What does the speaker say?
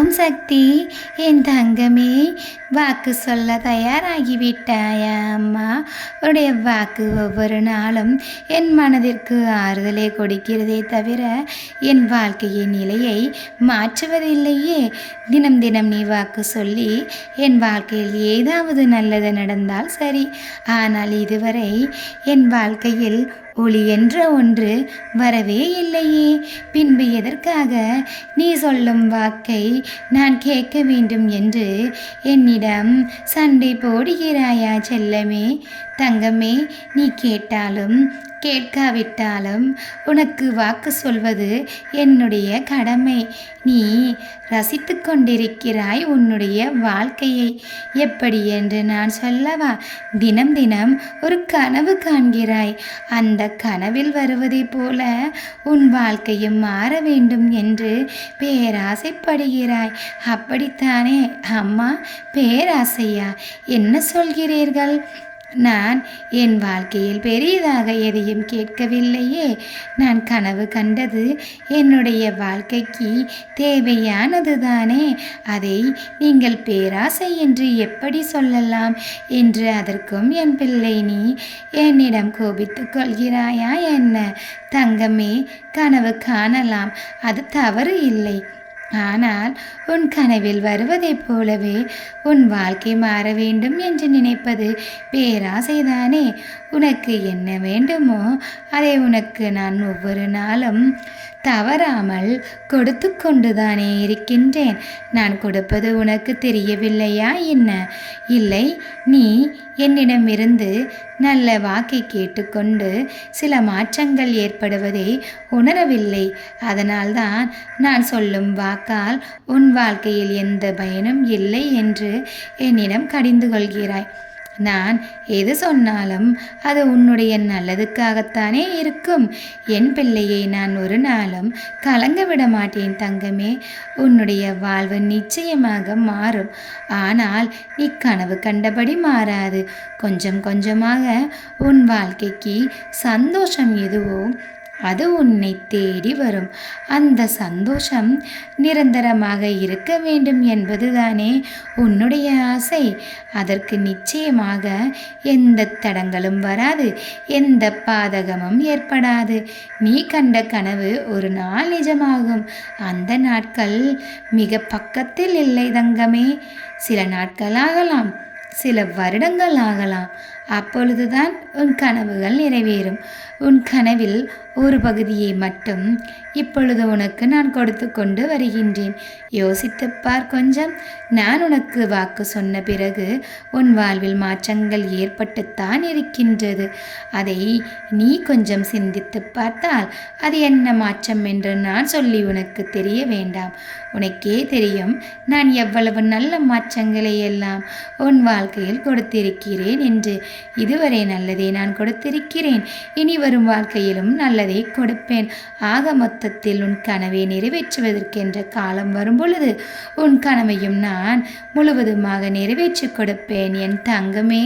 ஓம் சக்தி என் தங்கமே வாக்கு சொல்ல தயாராகிவிட்டாயா அம்மா உன்னுடைய வாக்கு ஒவ்வொரு நாளும் என் மனதிற்கு ஆறுதலை கொடுக்கிறதே தவிர என் வாழ்க்கையின் நிலையை மாற்றுவதில்லையே. தினம் தினம் நீ வாக்கு சொல்லி என் வாழ்க்கையில் ஏதாவது நல்லது நடந்தால் சரி. ஆனால் இதுவரை என் வாழ்க்கையில் ஒளி என்ற ஒன்று வரவே இல்லையே. பின்பு எதற்காக நீ சொல்லும் வாக்கை நான் கேட்க வேண்டும் என்று என்னிடம் சண்டை போடுகிறாயா செல்லமே? தங்கமே நீ கேட்டாலும் கேட்காவிட்டாலும் உனக்கு வாக்கு சொல்வது என்னுடைய கடமை. நீ ரசித்து கொண்டிருக்கிறாய் உன்னுடைய வாழ்க்கையை. எப்படி என்று நான் சொல்லவா? தினம் தினம் ஒரு கனவு காண்கிறாய். அந்த கனவில் வருவதைப் போல உன் வாழ்க்கையும் மாற வேண்டும் என்று பேராசைப்படுகிறாய். அப்படித்தானே அம்மா பேராசையா? என்ன சொல்கிறீர்கள்? நான் என் வாழ்க்கையில் பெரியதாக எதையும் கேட்கவில்லையே. நான் கனவு கண்டது என்னுடைய வாழ்க்கைக்கு தேவையானது தானே அதை நீங்கள் பேராசை என்று எப்படி சொல்லலாம் என்று அதற்கும் என் பிள்ளை நீ என்னிடம் கோபித்து கொள்கிறாயா என்ன? தங்கமே கனவு காணலாம். அது தவறு இல்லை. ஆனால் உன் கனவில் வருவதைப் போலவே உன் வாழ்க்கை மாற வேண்டும் என்று நினைப்பது பேராசைதானே. உனக்கு என்ன வேண்டுமோ அதை உனக்கு நான் ஒவ்வொரு நாளும் தவறாமல் கொடுத்து கொண்டுதானே இருக்கின்றேன். நான் கொடுப்பது உனக்கு தெரியவில்லையா என்ன? இல்லை நீ என்னிடமிருந்து நல்ல வாக்கை கேட்டுக்கொண்டு சில மாற்றங்கள் ஏற்படுவதை உணரவில்லை. அதனால்தான் நான் சொல்லும் வாக்கால் உன் வாழ்க்கையில் எந்த பயனும் இல்லை என்று என்னிடம் கடிந்து கொள்கிறாய். நான் எது சொன்னாலும் அது உன்னுடைய நல்லதுக்காகத்தானே இருக்கும். என் பிள்ளையை நான் ஒரு நாளும் கலங்க விட மாட்டேன் தங்கமே. உன்னுடைய வாழ்வு நிச்சயமாக மாறும். ஆனால் நீ கனவு கண்டபடி மாறாது. கொஞ்சம் கொஞ்சமாக உன் வாழ்க்கைக்கு சந்தோஷம் எதுவோ அது உன்னை தேடி வரும். அந்த சந்தோஷம் நிரந்தரமாக இருக்க வேண்டும் என்பதுதானே உன்னுடைய ஆசை. அதற்கு நிச்சயமாக எந்த தடங்களும் வராது எந்த பாதகமும் ஏற்படாது. நீ கண்ட கனவு ஒரு நாள் நிஜமாகும். அந்த நாட்கள் மிக பக்கத்தில் இல்லை தங்கமே. சில நாட்கள் ஆகலாம் சில வருடங்கள் ஆகலாம் அப்பொழுதுதான் உன் கனவுகள் நிறைவேறும். உன் கனவில் ஒரு பகுதியை மட்டும் இப்பொழுது உனக்கு நான் கொடுத்து கொண்டு வருகின்றேன். யோசித்து பார் கொஞ்சம். நான் உனக்கு வாக்கு சொன்ன பிறகு உன் வாழ்வில் மாற்றங்கள் ஏற்பட்டுத்தான் இருக்கின்றது. அதை நீ கொஞ்சம் சிந்தித்து பார்த்தால் அது என்ன மாற்றம் என்று நான் சொல்லி உனக்கு தெரிய வேண்டாம். உனக்கே தெரியும் நான் எவ்வளவு நல்ல மாற்றங்களை எல்லாம் உன் வாழ்க்கையில் கொடுத்திருக்கிறேன் என்று. இதுவரை நல்லது நல்லதை நான் கொடுத்திருக்கிறேன். இனி வரும் வாழ்க்கையிலும் நல்லதை கொடுப்பேன். ஆக மொத்தத்தில் உன் கனவை நிறைவேற்றுவதற்கென்ற காலம் வரும் பொழுது உன் கனவையும் நான் முழுவதுமாக நிறைவேற்றி கொடுப்பேன். என் தங்கமே.